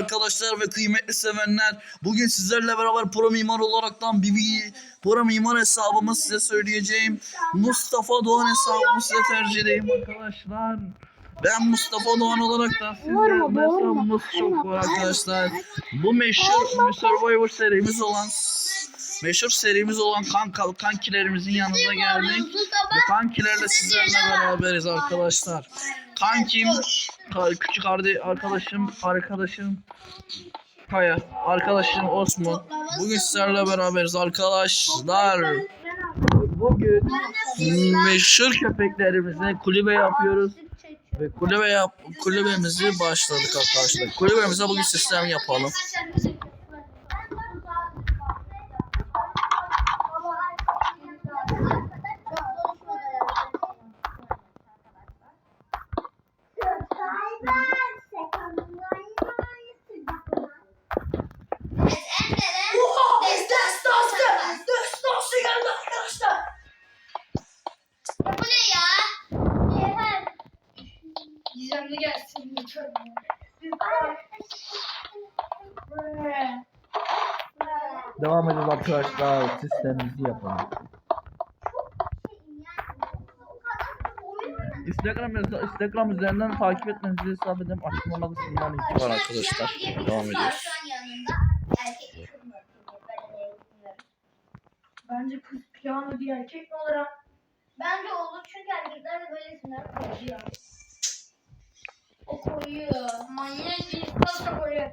Arkadaşlar ve kıymetli sevenler bugün sizlerle beraber pro mimar olaraktan bir, bir pro mimar hesabımı size söyleyeceğim. Mustafa Doğan hesabımı size tercih edeyim arkadaşlar. Ben Mustafa Doğan olaraktan sizlerle hesabımız çok var arkadaşlar. Bu meşhur Survivor serimiz olan meşhur serimiz olan kanka kankilerimizin yanına geldik. Bu kankilerle sizlerle beraberiz arkadaşlar. Kankim, ka- küçük arkadaşım, arkadaşım Kaya, arkadaşım Osman. Bugün sizlerle beraberiz arkadaşlar. Bugün meşhur köpeklerimizle kulübe yapıyoruz. Ve kulübe yap kulübemizi başladık arkadaşlar. Kulübemize bugün sistem yapalım. Destansı! Destansı geldi arkadaşlar. Bu ne ya? Yeter. Gizemli gelsin lütfen. Devam ediyoruz arkadaşlar. Sistemimizi yapalım. Instagram Instagram üzerinden takip etmenizi hesap ederim. Açıklama kısmından linki var arkadaşlar. Devam ediyoruz. Bence kız piyano diye erkek mi olur ha? Bence olur çünkü erkekler de böyle isimler koyuyor. O koyuyor. Manyak bir pasta koyuyor.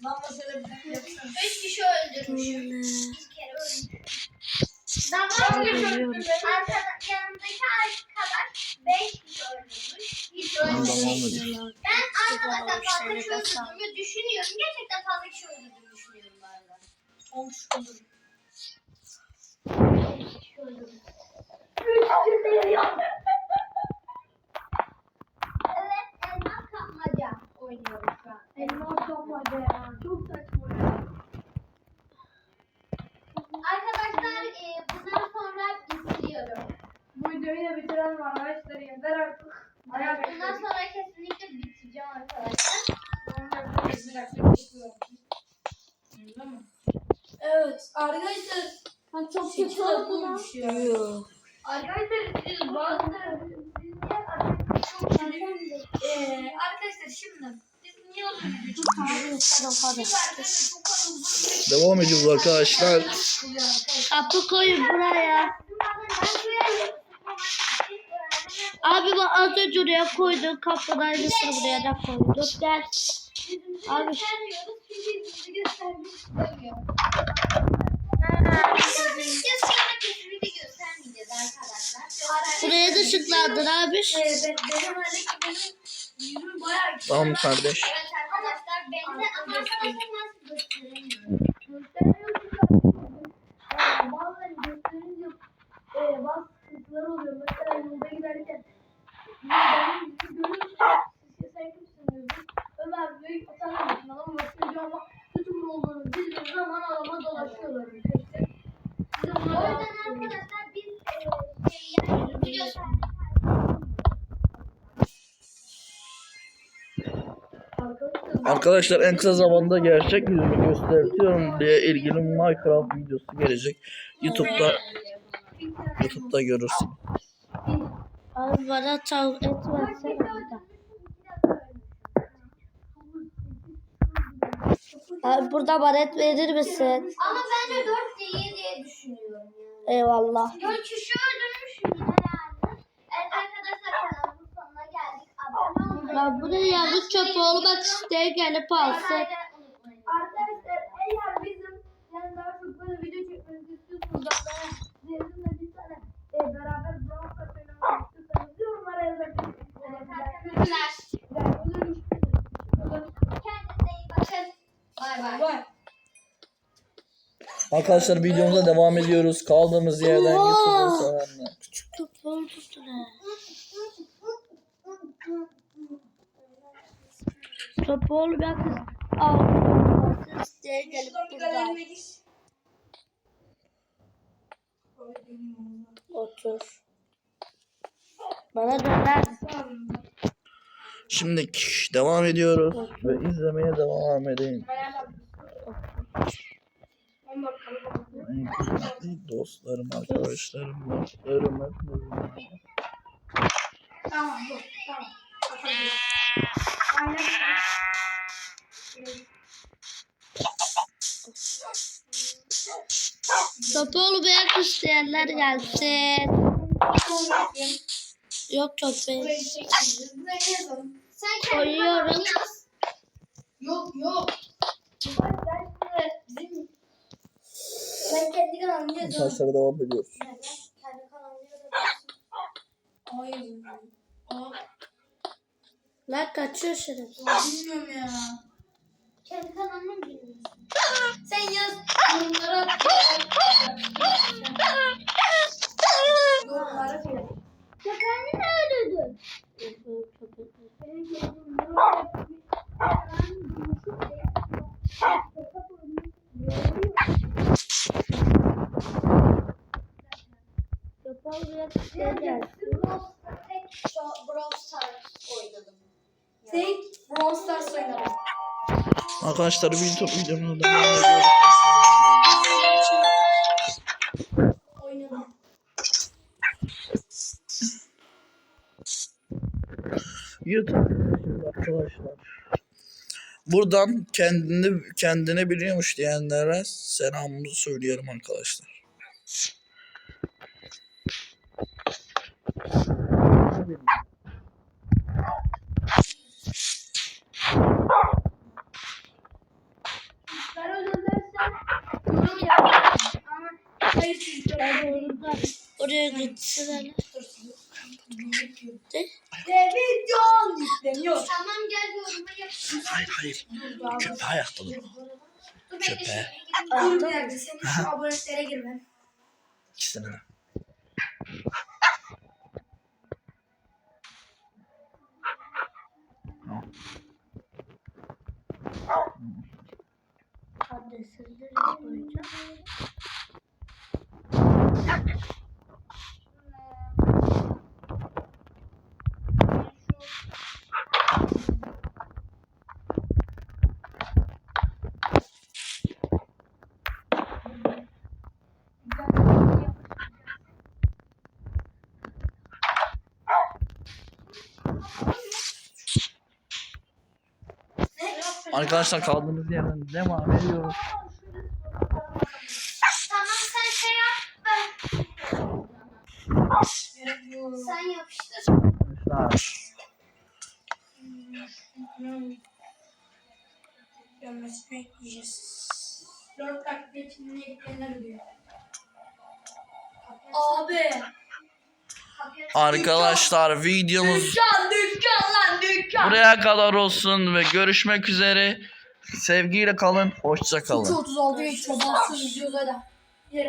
Işıklandırdır yapsana. Üç kişi öldürmüşüm. Bir kere öldürmüşüm. Zaman yanımdaki arkadaş beş kişi öldürmüş. Hiç öldürmüş. Arkadaşlar fazla kişi öldürdüğümü düşünüyorum. Gerçekten fazla kişi öldürdüğümü düşünüyorum bazen. Olmuş olur. Evet, elmas kapmaca oynuyoruz şu an. Elmas kapmaca ya. Çok saçma ya. Arkadaşlar e, bundan sonra bitiriyorum. Bu videoyu da bitirelim arkadaşlar. Yeter artık. Ayak Bundan sonra arkadaşlar. Evet arkadaşlar çok kötü olmuş ya. Arkadaşlar siz bazıları biz niye arkadaşlar çok. Ee, arkadaşlar şimdi biz niye uzun video çekiyoruz? Biz arkadaşlar çok kadar uzun video Devam ediyoruz arkadaşlar. Kapı koyun buraya. Abi bak az önce oraya koydum. Kapının aynısını buraya da koydum. Gel. Abi. Buraya da ışıklandın abi. Ben, benim öyle ki benim yüzüm bayağı güzel. Tamam kardeş. Evet arkadaşlar ben de ama Arkadaşlar en kısa zamanda gerçek yüzümü gösteriyorum diye ilgili Minecraft videosu gelecek. YouTube'da YouTube'da görürsün. Abi bana et versene burada. Abi burada bana et verir misin? Ama bence 4 değil Eyvallah. Dört kişi öldürmüşüm yine yani. Evet arkadaşlar kanalımızın sonuna geldik. Ben buraya yalnız çöp olmak isteyen gelip alsın. Arkadaşlar eğer bizim yani daha çok böyle video çekmemizi istiyorsanız sizinle bir tane e, beraber Brawl Stars oynamak istiyorsanız yorumlara yazabilirsiniz. Arkadaşlar. Şey. Kendinize iyi bakın. Bay bay. Arkadaşlar videomuza devam ediyoruz. Kaldığımız yerden! YouTube'u sevenler. Küçük köpeği tuttu Köpeği olmak almak isteyen gelip burada. Otur. Bana döner. Şimdi devam ediyoruz ve izlemeye devam edin. Dostlarım, arkadaşlarım, dostlarım. Tamam. Tamam. Aynen. Köpeği olmak isteyenler gelsin. Yok. Sen Koyuyorum. Yok yok. Ben kendi kanalımı yazıyorum. Arkadaşlar devam ediyoruz. Kendi kanalımı yazabilirsin. Hayır. Lan kaçıyor şerefsiz. bilmiyorum ya. Kendi kanalını mı bilmiyorsun? Sen yaz. Yorumlara at. Yorumlara at. Köpeğini ne öldürdün? Benim gördüğüm Arkadaşlar YouTube videomuza devam ediyoruz. Oynadım. YouTube arkadaşlar. Buradan kendini kendine biliyormuş diyenlere selamımızı söyleyelim arkadaşlar. Ben öldürdüysem yorum yapacağım. Ama hayır siz de Oraya. De. Televizyon yükleniyor. Tamam gel yoruma yap. Hayır hayır. Köpe ayakta dur. Dur Köpe. bekle. Dur bir dakika senin şu aboneliklere girmen. İkisine de. Adresini Arkadaşlar kaldığımız yerden devam ediyoruz. Tamam sen şey yap. Sen yapıştır. Arkadaşlar. Görmesini bekleyeceğiz. Dört dakika geçimine gitkenler ödüyor. Abi. Arkadaşlar videomuz Dükkan dükkan lan dükkan. buraya kadar olsun ve görüşmek üzere. Sevgiyle kalın, hoşça kalın. 36 çobansız videoda da.